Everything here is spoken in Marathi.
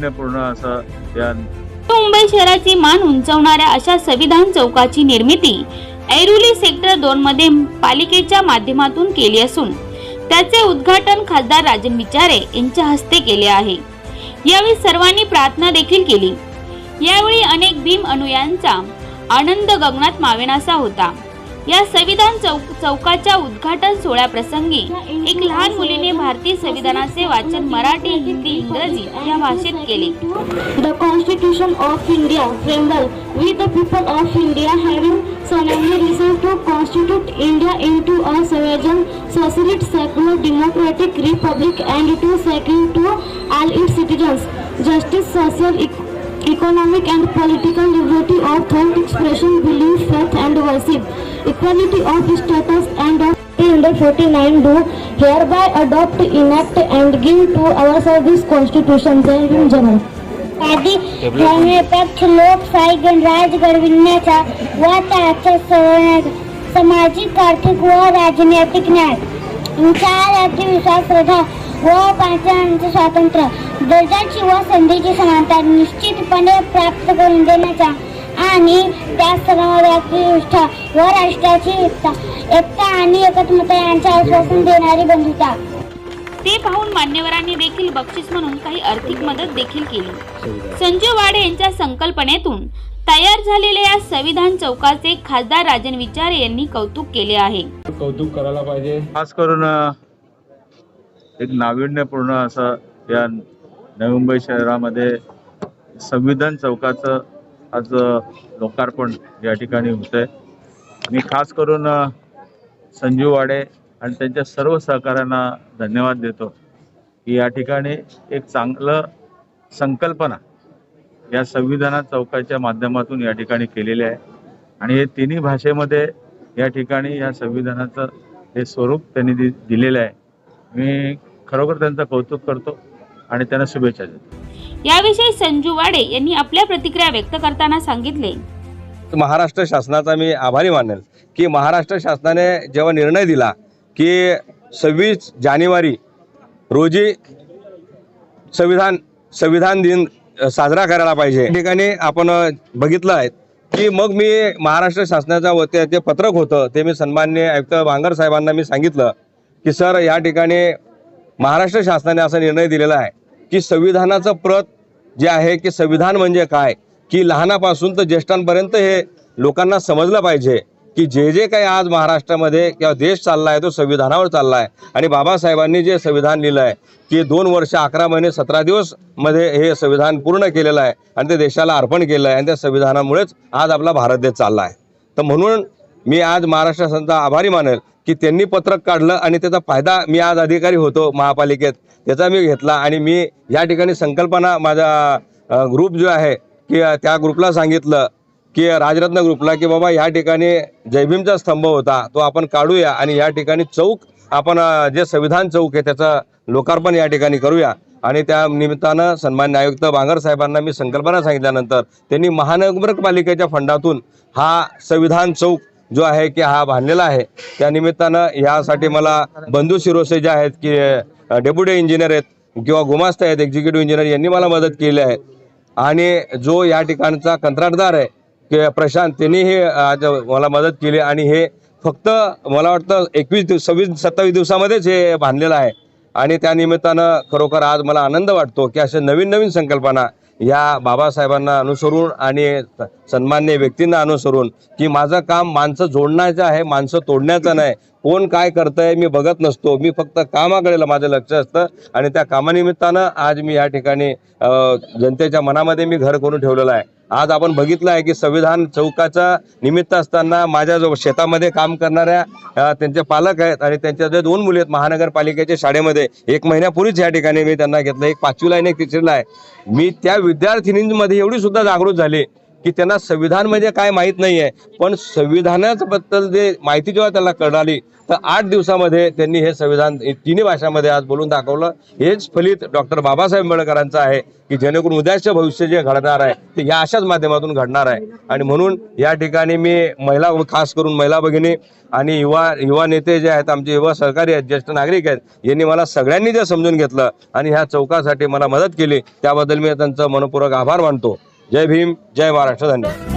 नाविन्यपूर्ण असं या मुंबई शहराची मान उंचावणाऱ्या अशा संविधान चौकाची निर्मिती ऐरोली सेक्टर दोन मध्ये पालिकेच्या माध्यमातून केली असून त्याचे उद्घाटन खासदार राजन विचारे यांच्या हस्ते केले आहे. यावेळी सर्वांनी प्रार्थना देखील केली. यावेळी अनेक भीम अनुयांचा आनंद गगनात मावेनासा होता. या संविधान चौक चौकाच्या उद्घाटन सोहळ्याप्रसंगी एक लहान मुलीने भारतीय संविधानाचे वाचन मराठी हिंदी इंग्रजी या भाषेत केले. The constitution of India preamble we the people of India having solemnly resolved to constitute India into a sovereign socialist secular democratic republic and to secure to all its citizens justice social economic and political liberty of thought, expression, belief, faith and worship, equality of status and of 349 do hereby adopt, enact and give to ourselves this constitution. जय हिंद जय भारत. आधी धर्मनिरपेक्ष लोकशाही गणराज्य घडविण्याचा व त्याच्या सवय- सामाजिक आर्थिक व राजनैतिक न्याय विचाराची विश्वास श्रद्धा व पंचांचे स्वातंत्र्य. दर्जाची व संधीची समानता निश्चितपणे प्राप्त करून देण्याचा आणि त्या सर्व निष्ठा व राष्ट्राची एकता एकता आणि एकत्मता यांचे आश्वासन देणारी बंधुता. ते पाहून मान्यवरांनी देखील बक्षीस म्हणून काही आर्थिक मदत देखील केली. संजू वाडे यांच्या संकल्पनेतून तयार झालेल्या या संविधान चौकाचे खासदार राजन विचारे यांनी कौतुक केले आहे. कौतुक करायला पाहिजे. खास करून एक नाविन्यपूर्ण असं या नवी मुंबई शहरामध्ये संविधान चौकाचं आज लोकार्पण या ठिकाणी होत आहे मी खास करून संजीव वाडे आणि त्यांच्या सर्व सहकाऱ्यांना धन्यवाद देतो की या ठिकाणी एक चांगलं संकल्पना या संविधानात चौकाच्या माध्यमातून या ठिकाणी केलेली आहे. आणि हे तिन्ही भाषेमध्ये या ठिकाणी या संविधानाचं हे स्वरूप त्यांनी दि दिलेलं आहे. मी खरोखर त्यांचं कौतुक करतो आणि त्यांना शुभेच्छा देतो. याविषयी संजू वाडे यांनी आपल्या प्रतिक्रिया व्यक्त करताना सांगितले. महाराष्ट्र शासनाचा मी आभारी मानेल की महाराष्ट्र शासनाने जेव्हा निर्णय दिला की सव्वीस जानेवारी रोजी संविधान संविधान दिन साजरा करायला पाहिजे. या ठिकाणी आपण बघितलं आहे की मग मी महाराष्ट्र शासनाच्या वतीने जे पत्रक होतं ते मी सन्मान्य आयुक्त भांगर साहेबांना मी सांगितलं की सर या ठिकाणी महाराष्ट्र शासनाने असा निर्णय दिलेला आहे की संविधानाचं प्रत जे आहे की संविधान म्हणजे काय की लहानापासून तर ज्येष्ठांपर्यंत हे लोकांना समजलं पाहिजे की जे जे काही आज महाराष्ट्रामध्ये किंवा देश चालला आहे तो संविधानावर चालला आहे आणि बाबासाहेबांनी जे संविधान लिहिलं आहे की दोन वर्ष अकरा महिने सतरा दिवसमध्ये हे संविधान पूर्ण केलेलं आहे आणि ते देशाला अर्पण केलं आहे आणि त्या संविधानामुळेच आज आपला भारत देश चालला आहे तर म्हणून मी आज महाराष्ट्र शासनाचा आभारी मानेल. की त्यांनी पत्रक काढलं आणि त्याचा फायदा मी आज अधिकारी होतो महापालिकेत त्याचा मी घेतला आणि मी या ठिकाणी संकल्पना माझा ग्रुप जो आहे की त्या ग्रुपला सांगितलं की राजरत्न ग्रुपला की बाबा ह्या ठिकाणी जयभीमचा स्तंभ होता तो आपण काढूया आणि या ठिकाणी चौक आपण जे संविधान चौक आहे त्याचं लोकार्पण या ठिकाणी करूया. आणि त्या निमित्तानं सन्मान्य आयुक्त बांगर साहेबांना मी संकल्पना सांगितल्यानंतर त्यांनी महानगरपालिकेच्या फंडातून हा संविधान चौक जो आहे की हा बांधलेला आहे. त्या निमित्तानं यासाठी मला बंधू शिरोसे जे आहेत की डेप्युटी इंजिनियर आहेत किंवा गुमास्ते आहेत एक्झिक्युटिव्ह इंजिनियर यांनी मला मदत केली आहे. आणि जो या ठिकाणचा कंत्राटदार आहे की प्रशांत त्यांनीही मला मदत केली आणि हे फक्त मला वाटतं एकवीस दिवस सव्वीस सत्तावीस दिवसामध्येच हे बांधलेलं आहे. आणि त्या निमित्तानं खरोखर आज मला आनंद वाटतो की अशा नवीन नवीन संकल्पना या बाबासाहेबांना अनुसरून आणि सन्मान्य व्यक्तींना अनुसरून की माझं काम माणसं जोडण्याचं आहे माणसं तोडण्याचं नाही. कोण काय करतंय मी बघत नसतो. मी फक्त कामाकडे माझं लक्ष असतं आणि त्या कामानिमित्तानं आज मी या ठिकाणी जनतेच्या मनामध्ये मी घर करून ठेवलेलं आहे. आज आपण बघितलं आहे की संविधान चौकाचा निमित्त असताना माझ्या जो शेतामध्ये काम करणाऱ्या त्यांचे पालक आहेत आणि त्यांच्या जे दोन मुली आहेत महानगरपालिकेच्या शाळेमध्ये एक महिन्यापूर्वीच या ठिकाणी मी त्यांना घेतलं एक पाचवीला आणि एक तिसरीला आहे. मी त्या विद्यार्थिनींमध्ये एवढी सुद्धा जागृत झाली की त्यांना संविधान म्हणजे काय माहीत नाही आहे पण संविधानाबद्दल जे माहिती जेव्हा त्याला कळाली तर आठ दिवसामध्ये त्यांनी हे संविधान तिन्ही भाषामध्ये आज बोलून दाखवलं. हेच फलित डॉक्टर बाबासाहेब आंबेडकरांचं आहे की जेणेकरून उद्याचं भविष्य जे घडणार आहे ते या अशाच माध्यमातून घडणार आहे. आणि म्हणून या ठिकाणी मी महिला खास करून महिला भगिनी आणि युवा युवा नेते जे आहेत आमचे युवा सहकारी आहेत ज्येष्ठ नागरिक आहेत यांनी मला सगळ्यांनी जे समजून घेतलं आणि ह्या चौकासाठी मला मदत केली त्याबद्दल मी त्यांचं मनपूर्वक आभार मानतो. जय भीम जय महाराष्ट्र धन्यवाद.